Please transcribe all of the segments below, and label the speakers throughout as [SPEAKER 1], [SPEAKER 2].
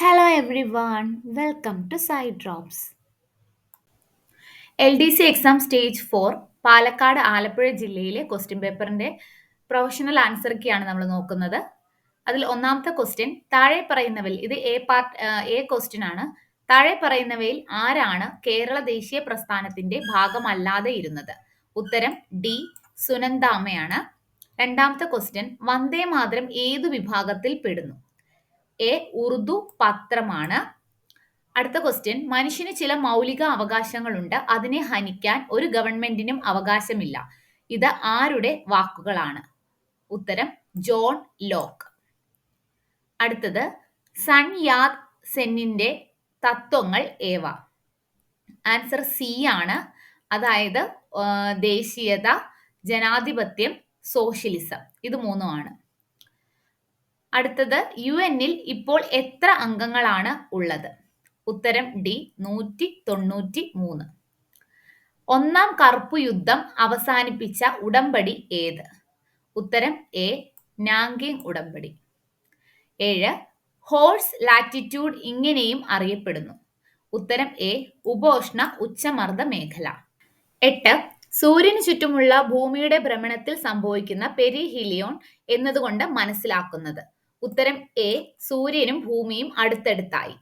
[SPEAKER 1] Hello one welcome to side drops L D C exam stage four Palakkad Alappuzha ജില്ലയിലെ question പേപ്പറിന്റെ professional answer കീയാണ് നമ്മൾ നോക്കുന്നത്. അതിൽ ഒന്നാമത്തെ ക്വസ്റ്റ്യൻ താഴെ പറയുന്നവയിൽ ഇത് എ പാർട്ട് എ ക്വസ്റ്റ്യൻ ആണ്. താഴെ പറയുന്നവയിൽ ആരാണ് കേരള ദേശീയ പ്രസ്ഥാനത്തിന്റെ ഭാഗമല്ലാതെ ഇരുന്നത്? ഉത്തരം ഡി സുനന്ദാമയാണ് രണ്ടാമത്തെ ക്വസ്റ്റ്യൻ വന്ദേ മാതരം ഏതു വിഭാഗത്തിൽ പെടുന്നു? എ ഉറുദു പത്രമാണ്. അടുത്ത ക്വസ്റ്റ്യൻ മനുഷ്യന് ചില മൗലിക അവകാശങ്ങളുണ്ട്. അതിനെ ഹനിക്കാൻ ഒരു ഗവൺമെന്റിനും അവകാശമില്ല. ഇത് ആരുടെ വാക്കുകളാണ്? ഉത്തരം ജോൺ ലോക്ക്. അടുത്തത് സൺ യാദ് സെന്നിന്റെ തത്വങ്ങൾ ഏവ? ആൻസർ സി ആണ്. അതായത് ദേശീയത ജനാധിപത്യം സോഷ്യലിസം. ഇത് മൂന്നുമാണ് അടുത്തത് യു എന്നിൽ ഇപ്പോൾ എത്ര അംഗങ്ങളാണ് ഉള്ളത്? ഉത്തരം ഡി നൂറ്റി തൊണ്ണൂറ്റി മൂന്ന് ഒന്നാം കറുപ്പ് യുദ്ധം അവസാനിപ്പിച്ച ഉടമ്പടി ഏത്? ഉത്തരം എ നാങ്കിങ് ഉടമ്പടി. ഏഴ് ഹോഴ്സ് ലാറ്റിറ്റ്യൂഡ് ഇങ്ങനെയും അറിയപ്പെടുന്നു. ഉത്തരം എ ഉപോഷ്ണ ഉച്ചമർദ്ദ മേഖല. എട്ട് സൂര്യന് ചുറ്റുമുള്ള ഭൂമിയുടെ ഭ്രമണത്തിൽ സംഭവിക്കുന്ന പെരിഹിലിയോൺ എന്നതുകൊണ്ട് മനസ്സിലാക്കുന്നത്. ഉത്തരം എ സൂര്യനും ഭൂമിയും അടുത്തടുത്തായി.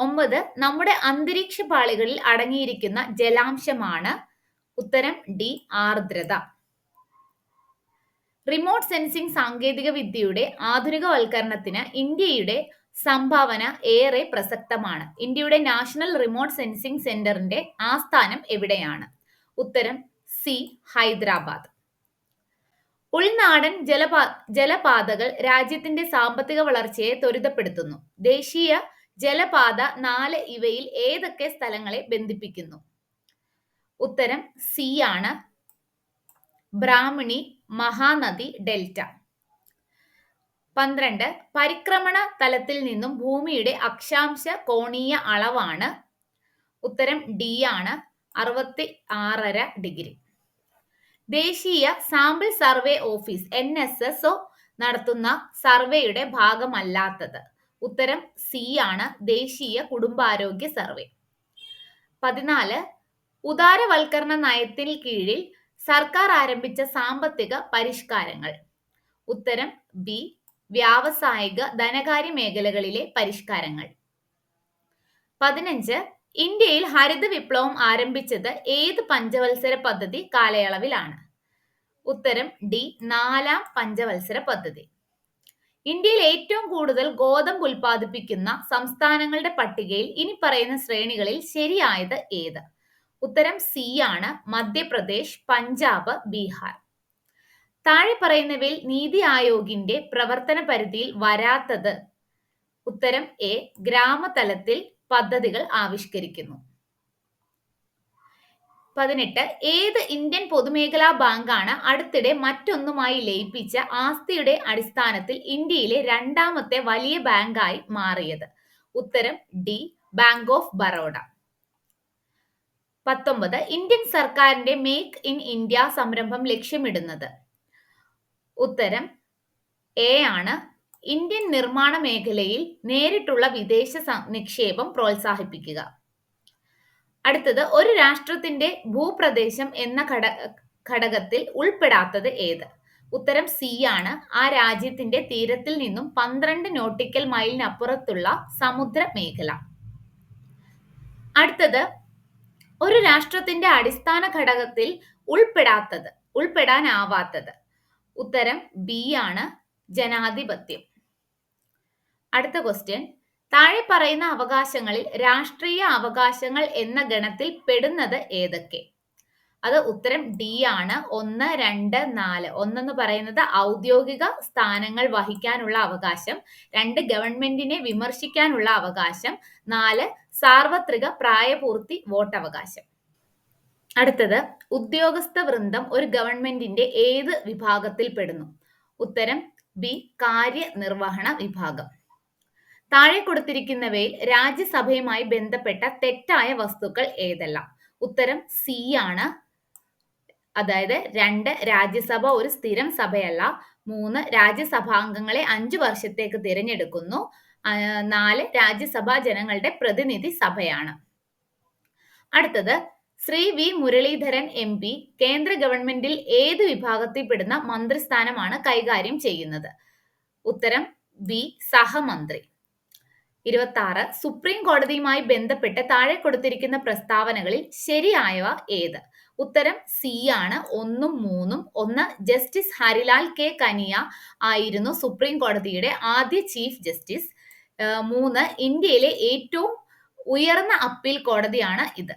[SPEAKER 1] ഒമ്പത് നമ്മുടെ അന്തരീക്ഷ പാളികളിൽ അടങ്ങിയിരിക്കുന്ന ജലാംശമാണ് ഉത്തരം ഡി ആർദ്രത. റിമോട്ട് സെൻസിംഗ് സാങ്കേതിക വിദ്യയുടെ ആധുനികവൽക്കരണത്തിന് ഇന്ത്യയുടെ സംഭാവന ഏറെ പ്രസക്തമാണ്. ഇന്ത്യയുടെ നാഷണൽ റിമോട്ട് സെൻസിംഗ് സെന്ററിന്റെ ആസ്ഥാനം എവിടെയാണ്? ഉത്തരം സി ഹൈദരാബാദ്. ഉൾനാടൻ ജലപാ ജലപാതകൾ രാജ്യത്തിന്റെ സാമ്പത്തിക വളർച്ചയെ ത്വരിതപ്പെടുത്തുന്നു. ദേശീയ ജലപാത നാല് ഇവയിൽ ഏതൊക്കെ സ്ഥലങ്ങളെ ബന്ധിപ്പിക്കുന്നു? ഉത്തരം സി ആണ്. ബ്രാഹ്മണി മഹാനദി ഡെൽറ്റ. പന്ത്രണ്ട്. പരിക്രമണ തലത്തിൽ നിന്നും ഭൂമിയുടെ അക്ഷാംശ കോണീയ അളവാണ്. ഉത്തരം ഡി ആണ്. അറുപത്തി ആറര ഡിഗ്രി. ദേശീയ sample survey office N S S O നടത്തുന്ന സർവേയുടെ ഭാഗമല്ലാത്തത്. ഉത്തരം സി ആണ് ദേശീയ കുടുംബാരോഗ്യ സർവേ. പതിനാല് ഉദാരവൽക്കരണ നയത്തിന് കീഴിൽ സർക്കാർ ആരംഭിച്ച സാമ്പത്തിക പരിഷ്കാരങ്ങൾ. ഉത്തരം ബി വ്യാവസായിക ധനകാര്യ മേഖലകളിലെ പരിഷ്കാരങ്ങൾ. പതിനഞ്ച് ഇന്ത്യയിൽ ഹരിത വിപ്ലവം ആരംഭിച്ചത് ഏത് പഞ്ചവത്സര പദ്ധതി കാലയളവിലാണ്? ഉത്തരം ഡി നാലാം പഞ്ചവത്സര പദ്ധതി. ഇന്ത്യയിൽ ഏറ്റവും കൂടുതൽ ഗോതമ്പ് ഉൽപ്പാദിപ്പിക്കുന്ന സംസ്ഥാനങ്ങളുടെ പട്ടികയിൽ ഇനി പറയുന്ന ശ്രേണികളിൽ ശരിയായത് ഏത്? ഉത്തരം സി ആണ് മധ്യപ്രദേശ് പഞ്ചാബ് ബീഹാർ. താഴെ പറയുന്നവയിൽ നീതി ആയോഗിന്റെ പ്രവർത്തന പരിധിയിൽ വരാത്തത് ഉത്തരം എ ഗ്രാമതലത്തിൽ പദ്ധതികൾ ആവിഷ്കരിക്കുന്നു. പതിനെട്ട്. ഏത് ഇന്ത്യൻ പൊതുമേഖലാ ബാങ്കാണ് അടുത്തിടെ മറ്റൊന്നുമായി ലയിപ്പിച്ച ആസ്തിയുടെ അടിസ്ഥാനത്തിൽ ഇന്ത്യയിലെ രണ്ടാമത്തെ വലിയ ബാങ്കായി മാറിയത്? ഉത്തരം ഡി ബാങ്ക് ഓഫ് ബറോഡ. പത്തൊമ്പത്. ഇന്ത്യൻ സർക്കാരിന്റെ മേക്ക് ഇൻ ഇന്ത്യ സംരംഭം ലക്ഷ്യമിടുന്നത്? ഉത്തരം എ ആണ്. ഇന്ത്യൻ നിർമ്മാണ മേഖലയിൽ നേരിട്ടുള്ള വിദേശ നിക്ഷേപം പ്രോത്സാഹിപ്പിക്കുക. അടുത്തത് ഒരു രാഷ്ട്രത്തിന്റെ ഭൂപ്രദേശം എന്ന ഘട ഘടകത്തിൽ ഉൾപ്പെടാത്തത് ഏത്? ഉത്തരം സി ആണ്. ആ രാജ്യത്തിന്റെ തീരത്തിൽ നിന്നും പന്ത്രണ്ട് നോട്ടിക്കൽ മൈലിനപ്പുറത്തുള്ള സമുദ്ര മേഖല അടുത്തത് ഒരു രാഷ്ട്രത്തിന്റെ അടിസ്ഥാന ഘടകത്തിൽ ഉൾപ്പെടാത്തത് ഉൾപ്പെടാനാവാത്തത്. ഉത്തരം ബി ആണ് ജനാധിപത്യം. അടുത്ത ക്വസ്റ്റ്യൻ താഴെ പറയുന്ന അവകാശങ്ങളിൽ രാഷ്ട്രീയ അവകാശങ്ങൾ എന്ന ഗണത്തിൽ പെടുന്നത് ഏതൊക്കെ? അത് ഉത്തരം ഡി ആണ്. ഒന്ന് രണ്ട് നാല്. ഒന്നെന്ന് പറയുന്നത് ഔദ്യോഗിക സ്ഥാനങ്ങൾ വഹിക്കാനുള്ള അവകാശം. രണ്ട് ഗവൺമെന്റിനെ വിമർശിക്കാനുള്ള അവകാശം. നാല് സാർവത്രിക പ്രായപൂർത്തി വോട്ടവകാശം. അടുത്തത് ഉദ്യോഗസ്ഥ വൃന്ദം ഒരു ഗവൺമെന്റിന്റെ ഏത് വിഭാഗത്തിൽ പെടുന്നു? ഉത്തരം ബി കാര്യനിർവഹണ വിഭാഗം. താഴെ കൊടുത്തിരിക്കുന്നവയിൽ രാജ്യസഭയുമായി ബന്ധപ്പെട്ട തെറ്റായ വസ്തുക്കൾ ഏതെല്ലാം? ഉത്തരം സി ആണ്. അതായത് രണ്ട് രാജ്യസഭ ഒരു സ്ഥിരം സഭയല്ല. മൂന്ന് രാജ്യസഭാംഗങ്ങളെ അഞ്ചു വർഷത്തേക്ക് തിരഞ്ഞെടുക്കുന്നു. നാല് രാജ്യസഭാ ജനങ്ങളുടെ പ്രതിനിധി സഭയാണ്. അടുത്തത് Shri V Muraleedharan M P കേന്ദ്ര ഗവൺമെന്റിൽ ഏത് വിഭാഗത്തിൽപ്പെടുന്ന മന്ത്രിസ്ഥാനമാണ് കൈകാര്യം ചെയ്യുന്നത്? ഉത്തരം ബി സഹമന്ത്രി. ഇരുപത്തി ആറ് സുപ്രീം കോടതിയുമായി ബന്ധപ്പെട്ട് താഴെ കൊടുത്തിരിക്കുന്ന പ്രസ്താവനകളിൽ ശരിയായവ ഏത്? ഉത്തരം സി ആണ്. ഒന്നും മൂന്നും. ഒന്ന് ജസ്റ്റിസ് ഹരിലാൽ കെ. കനിയ ആയിരുന്നു സുപ്രീം കോടതിയുടെ ആദ്യ ചീഫ് ജസ്റ്റിസ്. മൂന്ന് ഇന്ത്യയിലെ ഏറ്റവും ഉയർന്ന അപ്പീൽ കോടതിയാണ് ഇത്.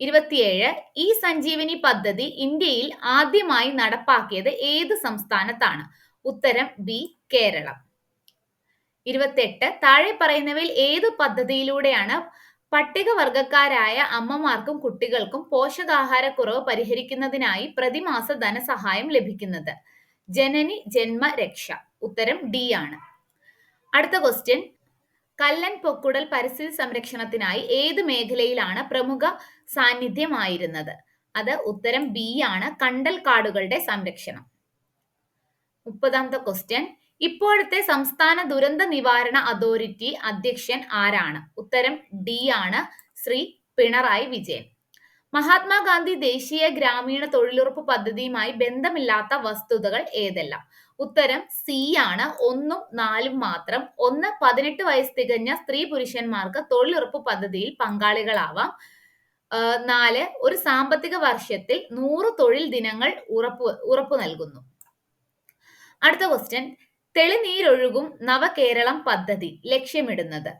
[SPEAKER 1] ഇരുപത്തിയേഴ് ഈ സഞ്ജീവനി പദ്ധതി ഇന്ത്യയിൽ ആദ്യമായി നടപ്പാക്കിയത് ഏത് സംസ്ഥാനത്താണ്? ഉത്തരം ബി കേരളം. ഇരുപത്തെട്ട്. താഴെ പറയുന്നവയിൽ ഏത് പദ്ധതിയിലൂടെയാണ് പട്ടികവർഗക്കാരായ അമ്മമാർക്കും കുട്ടികൾക്കും പോഷകാഹാരക്കുറവ് പരിഹരിക്കുന്നതിനായി പ്രതിമാസ ധനസഹായം ലഭിക്കുന്നത്? ജനനി ജന്മ രക്ഷ. ഉത്തരം ഡി ആണ്. അടുത്ത ക്വസ്റ്റ്യൻ കല്ലൻ പൊക്കുടൽ പരിസ്ഥിതി സംരക്ഷണത്തിനായി ഏത് മേഖലയിലാണ് പ്രമുഖ സാന്നിധ്യമായിരുന്നത്? അത് ഉത്തരം ബി ആണ്. കണ്ടൽ കാടുകളുടെ സംരക്ഷണം. മുപ്പതാമത്തെ ക്വസ്റ്റ്യൻ ഇപ്പോഴത്തെ സംസ്ഥാന ദുരന്ത നിവാരണ അതോറിറ്റി അധ്യക്ഷൻ ആരാണ്? ഉത്തരം ഡി ആണ് ശ്രീ പിണറായി വിജയൻ. മഹാത്മാഗാന്ധി ദേശീയ ഗ്രാമീണ തൊഴിലുറപ്പ് പദ്ധതിയുമായി ബന്ധമില്ലാത്ത വസ്തുതകൾ ഏതെല്ലാം? ഉത്തരം സി ആണ്. ഒന്നും നാലും മാത്രം. ഒന്ന് പതിനെട്ട് വയസ്സ് തികഞ്ഞ സ്ത്രീ പുരുഷന്മാർക്ക് തൊഴിലുറപ്പ് പദ്ധതിയിൽ പങ്കാളികളാവാം. നാല് ഒരു സാമ്പത്തിക വർഷത്തിൽ നൂറ് തൊഴിൽ ദിനങ്ങൾ ഉറപ്പ് ഉറപ്പു നൽകുന്നു. അടുത്ത ക്വസ്റ്റ്യൻ തെളിനീരൊഴുകും നവകേരളം പദ്ധതി ലക്ഷ്യമിടുന്നത്.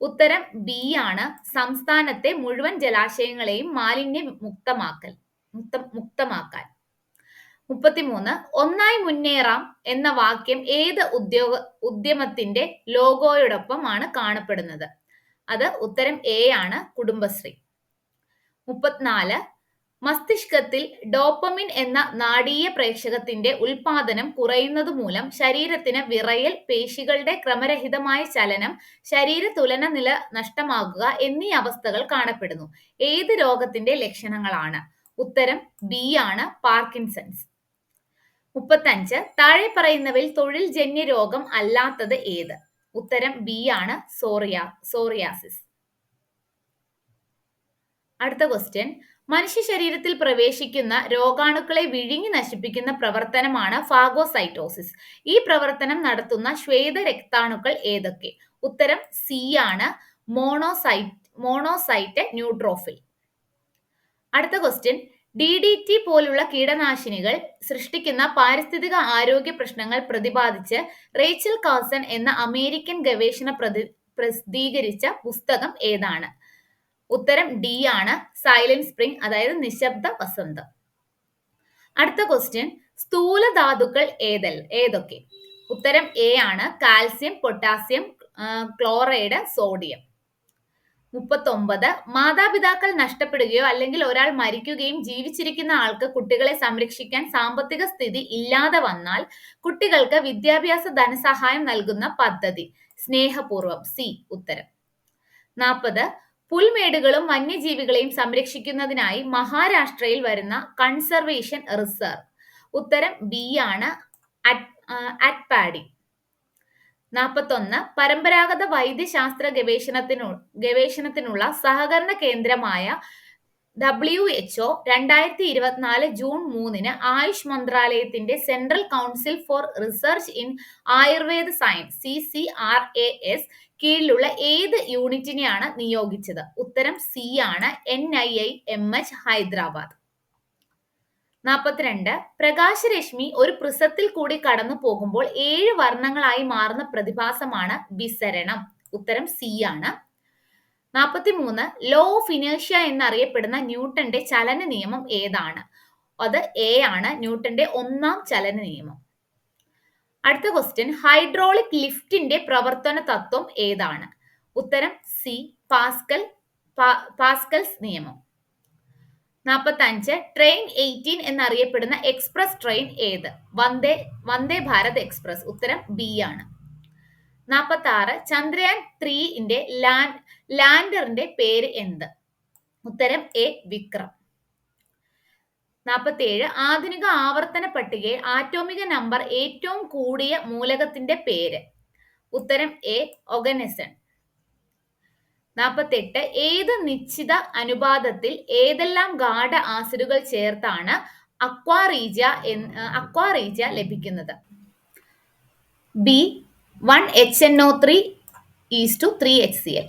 [SPEAKER 1] ഉത്തരം ബി ആണ്. സംസ്ഥാനത്തെ മുഴുവൻ ജലാശയങ്ങളെയും മാലിന്യ മുക്തമാക്കൽ മുക്ത മുക്തമാക്കാൻ. മുപ്പത്തിമൂന്ന്. ഒന്നായി മുന്നേറാം എന്ന വാക്യം ഏത് ഉദ്യോഗ ഉദ്യമത്തിന്റെ ലോഗോയോടൊപ്പമാണ് കാണപ്പെടുന്നത്. അത് ഉത്തരം എ ആണ് കുടുംബശ്രീ. മുപ്പത്തിനാല്. മസ്തിഷ്കത്തിൽ ഡോപ്പമിൻ എന്ന നാടീയ പ്രേക്ഷകത്തിന്റെ ഉൽപാദനം കുറയുന്നത് മൂലം ശരീരത്തിന് വിറയൽ പേശികളുടെ ക്രമരഹിതമായ ചലനം ശരീര തുലന നില നഷ്ടമാകുക എന്നീ അവസ്ഥകൾ കാണപ്പെടുന്നു. ഏത് രോഗത്തിന്റെ ലക്ഷണങ്ങളാണ്? ഉത്തരം ബി ആണ് പാർക്കിൻസൺസ്. മുപ്പത്തഞ്ച് താഴെ പറയുന്നവയിൽ തൊഴിൽ ജന്യ രോഗം അല്ലാത്തത് ഏത്? ഉത്തരം ബി ആണ് സോറിയ സോറിയാസിസ്. അടുത്ത ക്വസ്റ്റ്യൻ മനുഷ്യ ശരീരത്തിൽ പ്രവേശിക്കുന്ന രോഗാണുക്കളെ വിഴുങ്ങി നശിപ്പിക്കുന്ന പ്രവർത്തനമാണ് ഫാഗോസൈറ്റോസിസ്. ഈ പ്രവർത്തനം നടത്തുന്ന ശ്വേത രക്താണുക്കൾ ഏതൊക്കെ? ഉത്തരം സി ആണ്. Monocyte monocyte neutrophil. അടുത്ത ക്വസ്റ്റ്യൻ ഡി ഡി ടി പോലുള്ള കീടനാശിനികൾ സൃഷ്ടിക്കുന്ന പാരിസ്ഥിതിക ആരോഗ്യ പ്രശ്നങ്ങൾ പ്രതിപാദിച്ച് റേച്ചൽ കാസൺ എന്ന അമേരിക്കൻ ഗവേഷണ പ്രതി പ്രസിദ്ധീകരിച്ച പുസ്തകം ഏതാണ്? ഉത്തരം ഡി ആണ്. സൈലന്റ് സ്പ്രിംഗ് അതായത് നിശബ്ദ വസന്തം. അടുത്ത ക്വസ്റ്റ്യൻ സ്ഥൂല ധാതുക്കൾ ഏതൽ ഏതൊക്കെ? ഉത്തരം എ ആണ്. കാൽസ്യം പൊട്ടാസ്യം ക്ലോറൈഡ് സോഡിയം മുപ്പത്തൊമ്പത് മാതാപിതാക്കൾ നഷ്ടപ്പെടുകയോ അല്ലെങ്കിൽ ഒരാൾ മരിക്കുകയും ജീവിച്ചിരിക്കുന്ന ആൾക്ക് കുട്ടികളെ സംരക്ഷിക്കാൻ സാമ്പത്തിക സ്ഥിതി ഇല്ലാതെ വന്നാൽ കുട്ടികൾക്ക് വിദ്യാഭ്യാസ ധനസഹായം നൽകുന്ന പദ്ധതി. സ്നേഹപൂർവം സി ഉത്തരം. നാൽപ്പത് പുൽമേടുകളും വന്യജീവികളെയും സംരക്ഷിക്കുന്നതിനായി മഹാരാഷ്ട്രയിൽ വരുന്ന കൺസർവേഷൻ റിസർവ്. ഉത്തരം ബി ആണ്. അറ്റ്പാഡി നാൽപ്പത്തൊന്ന് പരമ്പരാഗത വൈദ്യശാസ്ത്ര ഗവേഷണത്തിനു ഗവേഷണത്തിനുള്ള സഹകരണ കേന്ദ്രമായ ഡബ്ല്യു എച്ച്ഒ രണ്ടായിരത്തി ഇരുപത്തിനാല് ജൂൺ മൂന്നിന് ആയുഷ് മന്ത്രാലയത്തിന്റെ central council for research in Ayurveda science C C R A S കീഴിലുള്ള ഏത് യൂണിറ്റിനെയാണ് നിയോഗിച്ചത്? ഉത്തരം സി ആണ് N I I M H Hyderabad. നാൽപ്പത്തിരണ്ട് പ്രകാശരശ്മി ഒരു പ്രിസത്തിൽ കൂടി കടന്നു പോകുമ്പോൾ ഏഴ് വർണങ്ങളായി മാറുന്ന പ്രതിഭാസമാണ് വിസരണം. ഉത്തരം സി ആണ്. നാൽപ്പത്തിമൂന്ന് ലോ ഓഫ് ഇനേഷ്യ എന്നറിയപ്പെടുന്ന ന്യൂട്ടന്റെ ചലന നിയമം ഏതാണ്? അത് എ ആണ് ന്യൂട്ടന്റെ ഒന്നാം ചലന നിയമം. അടുത്ത ക്വസ്റ്റ്യൻ ഹൈഡ്രോളിക് ലിഫ്റ്റിന്റെ പ്രവർത്തന തത്വം ഏതാണ്? ഉത്തരം സി പാസ്കൽ പാസ്കൽസ് നിയമം. നാൽപ്പത്തി അഞ്ച് ട്രെയിൻ എയ്റ്റീൻ എന്നറിയപ്പെടുന്ന എക്സ്പ്രസ് ട്രെയിൻ ഏത്? വന്ദേ വന്ദേ ഭാരത് എക്സ്പ്രസ് ഉത്തരം ബി ആണ്. നാൽപ്പത്തി ആറ് ചന്ദ്രയാൻ ത്രീന്റെ ലാൻഡ് ലാൻഡറിന്റെ പേര് എന്ത്? ഉത്തരം എ വിക്രം. നാൽപ്പത്തി ഏഴ് ആധുനിക ആവർത്തന പട്ടികയിൽ ആറ്റോമിക നമ്പർ ഏറ്റവും കൂടിയ മൂലകത്തിന്റെ പേര്. ഉത്തരം എ ഒഗനസൺ. നാൽപ്പത്തെട്ട് ഏത് നിശ്ചിത അനുപാതത്തിൽ ഏതെല്ലാം ഗാഢ ആസിഡുകൾ ചേർത്താണ് അക്വാറീജ അക്വാറീജ ലഭിക്കുന്നത്? B one H N O three is two three H C L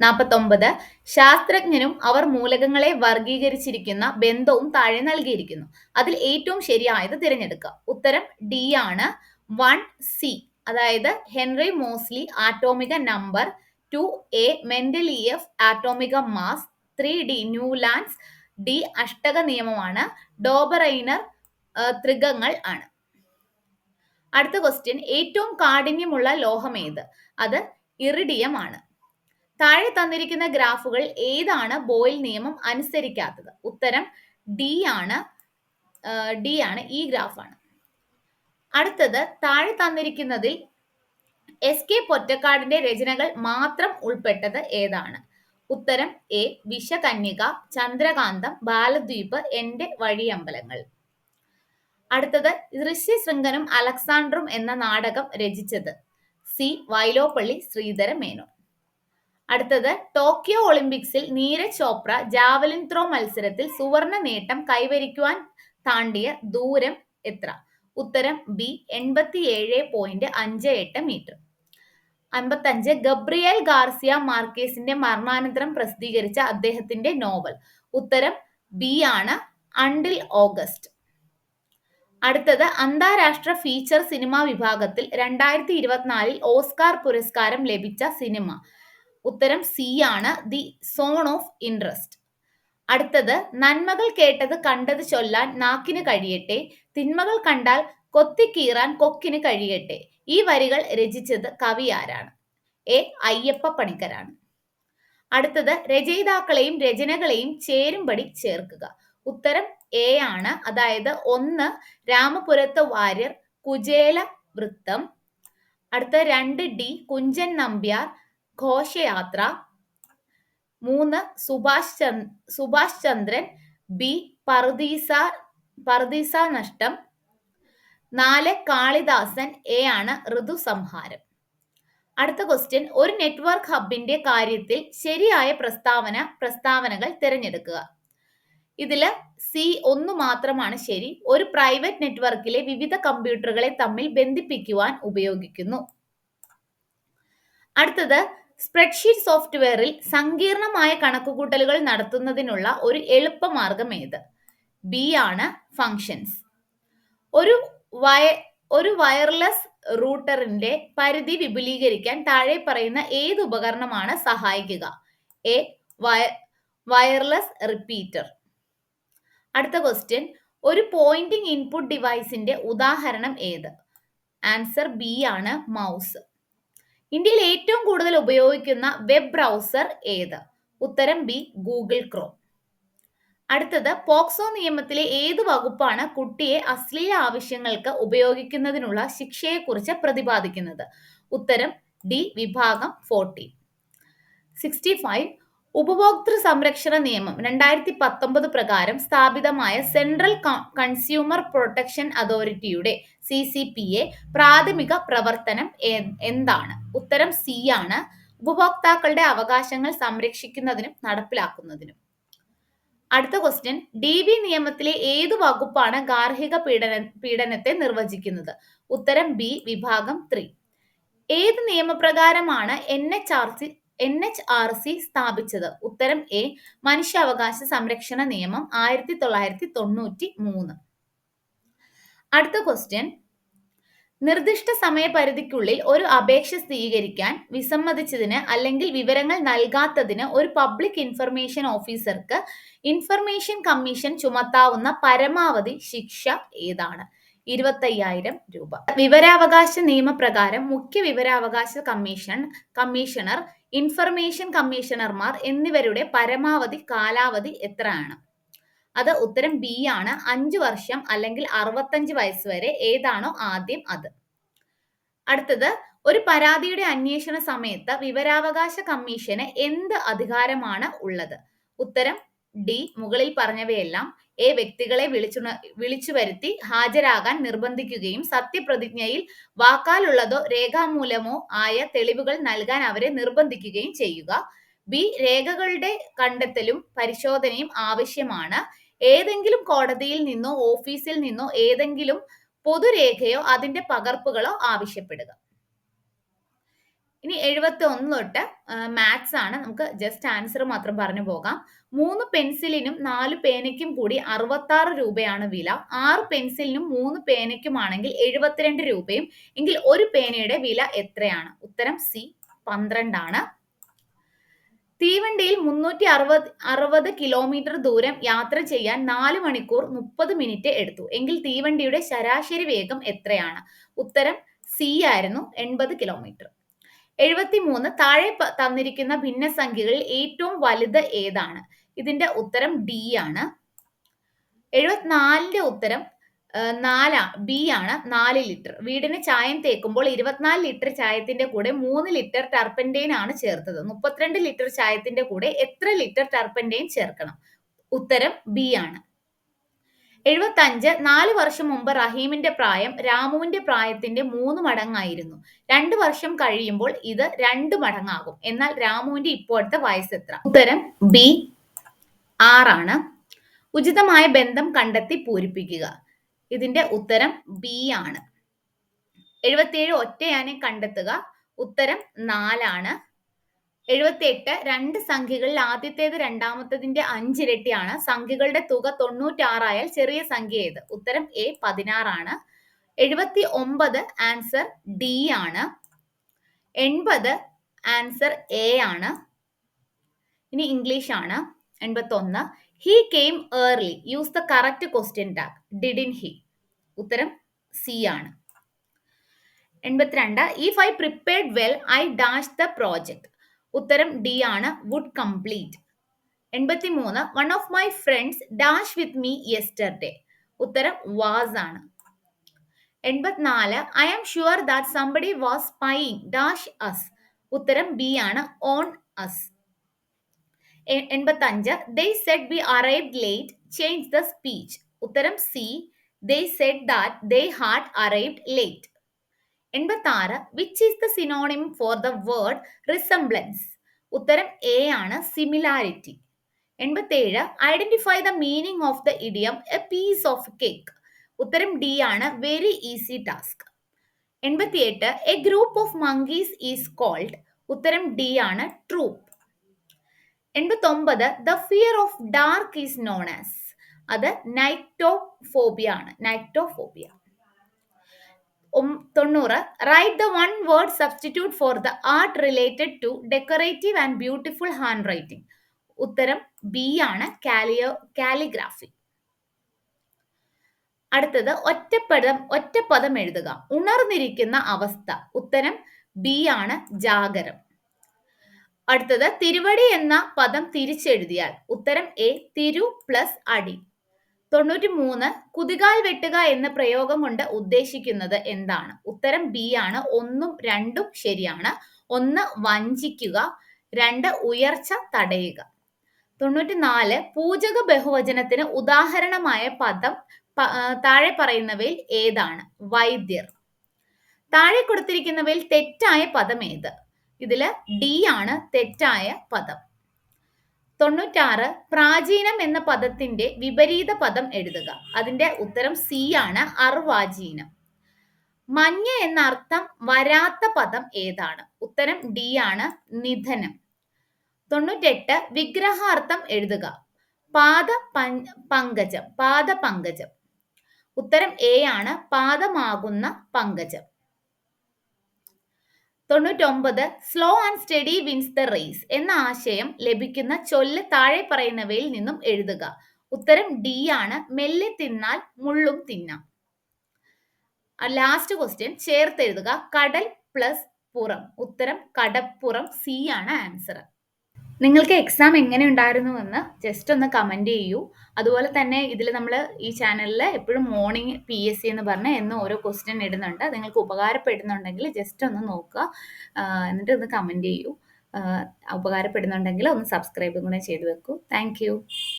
[SPEAKER 1] നാൽപ്പത്തൊമ്പത് ശാസ്ത്രജ്ഞനും അവർ മൂലകങ്ങളെ വർഗീകരിച്ചിരിക്കുന്ന ബന്ധവും താഴെ നൽകിയിരിക്കുന്നു. അതിൽ ഏറ്റവും ശരിയായത് തിരഞ്ഞെടുക്കുക. ഉത്തരം ഡി ആണ്. വൺ സി അതായത് ഹെൻറി മോസ്ലി ആറ്റോമിക നമ്പർ ടു എ മെന്റലിയഫ് ആറ്റോമിക mass three D Newlands D അഷ്ടക നിയമമാണ്. ഡോബറൈനർ ത്രികങ്ങൾ ആണ്. അടുത്ത ക്വസ്റ്റ്യൻ ഏറ്റവും കാഠിന്യമുള്ള ലോഹം ഏത്? അത് ഇറിഡിയം ആണ്. താഴെ തന്നിരിക്കുന്ന ഗ്രാഫുകൾ ഏതാണ് ബോയിൽ നിയമം അനുസരിക്കാത്തത്? ഉത്തരം ഡി ആണ്. ഡി ആണ്. ഈ ഗ്രാഫാണ് അടുത്തത് താഴെ തന്നിരിക്കുന്നതിൽ എസ് കെ പൊറ്റക്കാടിന്റെ രചനകൾ മാത്രം ഉൾപ്പെട്ടത് ഏതാണ്? ഉത്തരം എ വിഷകന്യക ചന്ദ്രകാന്തം ബാലദ്വീപ് എന്റെ വഴിയമ്പലങ്ങൾ. അടുത്തത് ഋഷി ഋഷ്യശൃംഗനും അലക്സാണ്ടറും എന്ന നാടകം രചിച്ചത്. സി വൈലോപ്പള്ളി ശ്രീധര മേനോൻ. അടുത്തത് ടോക്കിയോ ഒളിമ്പിക്സിൽ നീരജ് ചോപ്ര ജാവലിൻ ത്രോ മത്സരത്തിൽ സുവർണ നേട്ടം കൈവരിക്കുവാൻ താണ്ടിയ ദൂരം എത്ര? ഉത്തരം ബി എൺപത്തി ഏഴ് പോയിന്റ് അഞ്ച് എട്ട് മീറ്റർ. അൻപത്തഞ്ച് ഗബ്രിയൽ ഗാർസിയ മാർക്കേസിന്റെ മരണാനന്തരം പ്രസിദ്ധീകരിച്ച അദ്ദേഹത്തിന്റെ നോവൽ. ഉത്തരം ബി ആണ്. Until August. അടുത്തത് അന്താരാഷ്ട്ര ഫീച്ചർ സിനിമ വിഭാഗത്തിൽ രണ്ടായിരത്തി ഇരുപത്തിനാലിൽ ഓസ്കാർ പുരസ്കാരം ലഭിച്ച സിനിമ. ഉത്തരം സി ആണ് ദി സോൺ ഓഫ് ഇൻട്രസ്റ്റ്. അടുത്തത് നന്മകൾ കേട്ടത് കണ്ടത് ചൊല്ലാൻ നാക്കിന് കഴിയട്ടെ തിന്മകൾ കണ്ടാൽ കൊത്തിക്കീറാൻ കൊക്കിന് കഴിയട്ടെ. ഈ വരികൾ രചിച്ചത് കവി ആരാണ്? എ അയ്യപ്പ പണിക്കരാണ്. അടുത്തത് രചയിതാക്കളെയും രചനകളെയും ചേരുംപടി ചേർക്കുക. ഉത്തരം എ ആണ്. അതായത് ഒന്ന് രാമപുരത്ത് വാര്യർ കുചേല വൃത്തം. അടുത്ത രണ്ട് ഡി കുഞ്ചൻ നമ്പ്യാർ ഘോഷയാത്ര. മൂന്ന് സുഭാഷ് ചന്ദ് സുഭാഷ് ചന്ദ്രൻ ബി പർദീസ പർദീസ നഷ്ടം. നാല് കാളിദാസൻ എ ആണ് ഋതുസംഹാരം അടുത്ത ക്വസ്റ്റ്യൻ ഒരു നെറ്റ്വർക്ക് ഹബിന്റെ കാര്യത്തിൽ ശരിയായ പ്രസ്താവന പ്രസ്താവനകൾ തിരഞ്ഞെടുക്കുക. ഇതിൽ സി ഒന്ന് മാത്രമാണ് ശരി. ഒരു പ്രൈവറ്റ് നെറ്റ്വർക്കിലെ വിവിധ കമ്പ്യൂട്ടറുകളെ തമ്മിൽ ബന്ധിപ്പിക്കുവാൻ ഉപയോഗിക്കുന്നു. അടുത്തത് സ്പ്രെഡ്ഷീറ്റ് സോഫ്റ്റ്വെയറിൽ സങ്കീർണമായ കണക്കുകൂട്ടലുകൾ നടത്തുന്നതിനുള്ള ഒരു എളുപ്പമാർഗം ഏത്? ബി ആണ് ഫങ്ഷൻസ് ഒരു വയ ഒരു വയർലെസ് റൂട്ടറിന്റെ പരിധി വിപുലീകരിക്കാൻ താഴെ പറയുന്ന ഏത് ഉപകരണമാണ് സഹായിക്കുക? എ വയർലെസ് റിപ്പീറ്റർ അടുത്ത ക്വസ്റ്റ്യൻ ഒരു പോയിന്റിംഗ് ഇൻപുട്ട് ഡിവൈസിന്റെ ഉദാഹരണം ഏത്? ആൻസർ ബി ആണ് മൗസ് ഇന്ത്യയിൽ ഏറ്റവും കൂടുതൽ ഉപയോഗിക്കുന്ന വെബ് ബ്രൗസർ ഏത്? ഉത്തരം ബി ഗൂഗിൾ ക്രോം അടുത്തത് പോക്സോ നിയമത്തിലെ ഏത് വകുപ്പാണ് കുട്ടിയെ അശ്ലീല ആവശ്യങ്ങൾക്ക് ഉപയോഗിക്കുന്നതിനുള്ള ശിക്ഷയെക്കുറിച്ച് പ്രതിപാദിക്കുന്നത്? ഉത്തരം ഡി വിഭാഗം ഫോർട്ടി സിക്സ്റ്റി ഫൈവ് ഉപഭോക്തൃ സംരക്ഷണ നിയമം രണ്ടായിരത്തി പത്തൊമ്പത് പ്രകാരം സ്ഥാപിതമായ സെൻട്രൽ കൺസ്യൂമർ പ്രൊട്ടക്ഷൻ അതോറിറ്റിയുടെ സി സി പി എ പ്രാഥമിക പ്രവർത്തനം എന്താണ്? ഉത്തരം സി ആണ്. ഉപഭോക്താക്കളുടെ അവകാശങ്ങൾ സംരക്ഷിക്കുന്നതിനും നടപ്പിലാക്കുന്നതിനും. അടുത്ത ക്വസ്റ്റ്യൻ ഡി ബി നിയമത്തിലെ ഏത് വകുപ്പാണ് ഗാർഹിക പീഡന പീഡനത്തെ നിർവചിക്കുന്നത്? ഉത്തരം ബി വിഭാഗം ത്രീ. ഏത് നിയമപ്രകാരമാണ് N H R C N H R C സ്ഥാപിച്ചത്. ഉത്തരം എ മനുഷ്യാവകാശ സംരക്ഷണ നിയമം ആയിരത്തി തൊള്ളായിരത്തി തൊണ്ണൂറ്റി മൂന്ന് അടുത്ത ക്വസ്റ്റ്യൻ നിർദ്ദിഷ്ട സമയപരിധിക്കുള്ളിൽ ഒരു അപേക്ഷ സ്വീകരിക്കാൻ വിസമ്മതിച്ചതിന് അല്ലെങ്കിൽ വിവരങ്ങൾ നൽകാത്തതിന് ഒരു പബ്ലിക് ഇൻഫർമേഷൻ ഓഫീസർക്ക് ഇൻഫർമേഷൻ കമ്മീഷൻ ചുമത്താവുന്ന പരമാവധി ശിക്ഷ ഏതാണ്? ഇരുപത്തയ്യായിരം രൂപ. വിവരാവകാശ നിയമപ്രകാരം മുഖ്യ വിവരാവകാശ കമ്മീഷൻ കമ്മീഷണർ ഇൻഫർമേഷൻ കമ്മീഷണർമാർ എന്നിവരുടെ പരമാവധി കാലാവധി എത്രയാണ്? അത് ഉത്തരം ബി ആണ്. അഞ്ചു വർഷം അല്ലെങ്കിൽ അറുപത്തഞ്ച് വയസ്സ് വരെ ഏതാണോ ആദ്യം അത്. അടുത്തത് ഒരു പരാതിയുടെ അന്വേഷണ സമയത്ത് വിവരാവകാശ കമ്മീഷന് എന്ത് അധികാരമാണ് ഉള്ളത്? ഉത്തരം ഡി മുകളിൽ പറഞ്ഞവയെല്ലാം എ വ്യക്തികളെ വിളിച്ചു വിളിച്ചു വരുത്തി ഹാജരാകാൻ നിർബന്ധിക്കുകയും സത്യപ്രതിജ്ഞയിൽ വാക്കാലുള്ളതോ രേഖാമൂലമോ ആയ തെളിവുകൾ നൽകാൻ അവരെ നിർബന്ധിക്കുകയും ചെയ്യുക. ബി രേഖകളുടെ കണ്ടെത്തലും പരിശോധനയും ആവശ്യമാണ്. ഏതെങ്കിലും കോടതിയിൽ നിന്നോ ഓഫീസിൽ നിന്നോ ഏതെങ്കിലും പൊതുരേഖയോ അതിന്റെ പകർപ്പുകളോ ആവശ്യപ്പെടുക. ഇനി എഴുപത്തി ഒന്ന് തൊട്ട് മാത്സ് ആണ്. നമുക്ക് ജസ്റ്റ് ആൻസർ മാത്രം പറഞ്ഞു പോകാം. മൂന്ന് പെൻസിലിനും നാല് പേനയ്ക്കും കൂടി അറുപത്തി രൂപയാണ് വില. ആറ് പെൻസിലിനും മൂന്ന് പേനയ്ക്കുമാണെങ്കിൽ എഴുപത്തിരണ്ട് രൂപയും. എങ്കിൽ ഒരു പേനയുടെ വില എത്രയാണ്? ഉത്തരം സി പന്ത്രണ്ടാണ്. തീവണ്ടിയിൽ മുന്നൂറ്റി അറുപത് അറുപത് കിലോമീറ്റർ ദൂരം യാത്ര ചെയ്യാൻ നാല് മണിക്കൂർ മുപ്പത് മിനിറ്റ് എടുത്തു. എങ്കിൽ തീവണ്ടിയുടെ ശരാശരി വേഗം എത്രയാണ്? ഉത്തരം സി ആയിരുന്നു എൺപത് കിലോമീറ്റർ എഴുപത്തിമൂന്ന് താഴെ തന്നിരിക്കുന്ന ഭിന്നസംഖ്യകളിൽ ഏറ്റവും വലുത് ഏതാണ്? ഇതിന്റെ ഉത്തരം ഡി ആണ്. എഴുപത്തിനാലിന്റെ ഉത്തരം നാലാ ബി ആണ് നാല് ലിറ്റർ. വീടിന് ചായം തേക്കുമ്പോൾ ഇരുപത്തിനാല് ലിറ്റർ ചായത്തിന്റെ കൂടെ മൂന്ന് ലിറ്റർ ടർപ്പന്റെയിൻ ആണ് ചേർത്തത്. മുപ്പത്തിരണ്ട് ലിറ്റർ ചായത്തിന്റെ കൂടെ എത്ര ലിറ്റർ ടർപ്പന്റെയിൻ ചേർക്കണം? ഉത്തരം ബി ആണ്. എഴുപത്തഞ്ച് നാല് വർഷം മുമ്പ് റഹീമിന്റെ പ്രായം രാമുവിന്റെ പ്രായത്തിന്റെ മൂന്ന് മടങ്ങായിരുന്നു. രണ്ട് വർഷം കഴിയുമ്പോൾ ഇത് രണ്ട് മടങ്ങാകും. എന്നാൽ രാമുവിന്റെ ഇപ്പോഴത്തെ വയസ്സ് എത്ര? ഉത്തരം ബി ആറാണ്. ഉചിതമായ ബന്ധം കണ്ടെത്തി പൂരിപ്പിക്കുക. ഇതിന്റെ ഉത്തരം ബി ആണ്. എഴുപത്തിയേഴ് ഒറ്റയാനെ കണ്ടെത്തുക. ഉത്തരം നാലാണ്. എഴുപത്തിയെട്ട് രണ്ട് സംഖ്യകളിൽ ആദ്യത്തേത് രണ്ടാമത്തതിന്റെ അഞ്ചിരട്ടിയാണ്. സംഖ്യകളുടെ തുക തൊണ്ണൂറ്റാറായാൽ ചെറിയ സംഖ്യ ഏത്? ഉത്തരം എ പതിനാറാണ്. എഴുപത്തി ഒമ്പത് ആൻസർ ഡി ആണ്. എൺപത് ആൻസർ എ ആണ്. ഇനി ഇംഗ്ലീഷ് ആണ്. എൺപത്തി ഒന്ന് he came early use the correct question tag didn't he ഉത്തരം സി ആണ്. എൺപത്തിരണ്ട്. If I prepared well I dash the project ഉത്തരം ഡി ആണ്. വുഡ് കംപ്ലീറ്റ് എൺപത്തി മൂന്ന് one of my friends dash with me yesterday ഉത്തരം വാസ് ആണ്. എൺപത്തിനാല്. I am sure that somebody was spying dash us ഉത്തരം ബി ആണ്. ഓൺ അസ് എൺപത്തഞ്ച്. They said be arrived late change the speech ഉത്തരം C they said that they had arrived late എൺപത്തി ആറ് which is the synonym for the word resemblance ഉത്തരം A ആണ് similarity എൺപത്തേഴ് identify the meaning of the idiom a piece of cake ഉത്തരം D ആണ് very easy task എൺപത്തിയെട്ട് a group of monkeys is called ഉത്തരം D ആണ് troop എൺപത്തൊമ്പത് the fear of dark is known as അത് nyctophobia ആണ് nyctophobia തൊണ്ണൂറ്. Write the one word substitute for the art related to decorative and beautiful hand writing ഉത്തരം B ആണ് കാലിയോ calligraphy അടുത്തത് ഒറ്റപ്പദം ഒറ്റപ്പദം എഴുതുക. ഉണർന്നിരിക്കുന്ന അവസ്ഥ. ഉത്തരം ബി ആണ് ജാഗരം. അടുത്തത് തിരുവടി എന്ന പദം തിരിച്ചെഴുതിയാൽ. ഉത്തരം എ തിരു പ്ലസ് അടി. തൊണ്ണൂറ്റി മൂന്ന് കുതികാൽ വെട്ടുക എന്ന പ്രയോഗം കൊണ്ട് ഉദ്ദേശിക്കുന്നത് എന്താണ്? ഉത്തരം ബി ആണ്. ഒന്നും രണ്ടും ശരിയാണ്. ഒന്ന് വഞ്ചിക്കുക രണ്ട് ഉയർച്ച തടയുക. തൊണ്ണൂറ്റി നാല് പൂജക ബഹുവചനത്തിന് ഉദാഹരണമായ പദം താഴെ പറയുന്നവയിൽ ഏതാണ്? വൈദ്യർ. താഴെ കൊടുത്തിരിക്കുന്നവയിൽ തെറ്റായ പദം ഏത്? ഇതിൽ ഡി ആണ് തെറ്റായ പദം. തൊണ്ണൂറ്റാറ് പ്രാചീനം എന്ന പദത്തിന്റെ വിപരീത പദം എഴുതുക. അതിന്റെ ഉത്തരം സി ആണ് അർവാചീനം മഞ്ഞ എന്ന അർത്ഥം വരാത്ത പദം ഏതാണ്? ഉത്തരം ഡി ആണ് നിധനം. തൊണ്ണൂറ്റെട്ട് വിഗ്രഹാർത്ഥം എഴുതുക. പാദ പങ്കജം പാദ പങ്കജം ഉത്തരം എ ആണ് പാദമാകുന്ന പങ്കജം. തൊണ്ണൂറ്റൊമ്പത് slow and steady wins the race എന്ന ആശയം ലഭിക്കുന്ന ചൊല്ല് താഴെ പറയുന്നവയിൽ നിന്നും എഴുതുക. ഉത്തരം ഡി ആണ്. മെല്ലെ തിന്നാൽ മുള്ളും തിന്നാം. ലാസ്റ്റ് ക്വസ്റ്റ്യൻ ചേർത്ത് എഴുതുക കടൽ പ്ലസ് പുറം. ഉത്തരം കടപ്പുറം സി ആണ് ആൻസർ നിങ്ങൾക്ക് എക്സാം എങ്ങനെ ഉണ്ടായിരുന്നു എന്ന് ജസ്റ്റ് ഒന്ന് കമന്റ് ചെയ്യൂ. അതുപോലെ തന്നെ ഇതിൽ നമ്മൾ ഈ ചാനലിൽ എപ്പോഴും മോർണിംഗ് പി എസ് സി എന്ന് പറഞ്ഞ് എന്ന് ഓരോ ക്വസ്റ്റ്യൻ ഇടുന്നുണ്ട്. നിങ്ങൾക്ക് ഉപകാരപ്പെടുന്നുണ്ടെങ്കിൽ ജസ്റ്റ് ഒന്ന് നോക്കുക. എന്നിട്ട് ഒന്ന് കമന്റ് ചെയ്യൂ. ഉപകാരപ്പെടുന്നുണ്ടെങ്കിൽ ഒന്ന് സബ്സ്ക്രൈബും കൂടെ ചെയ്തു വെക്കൂ. താങ്ക്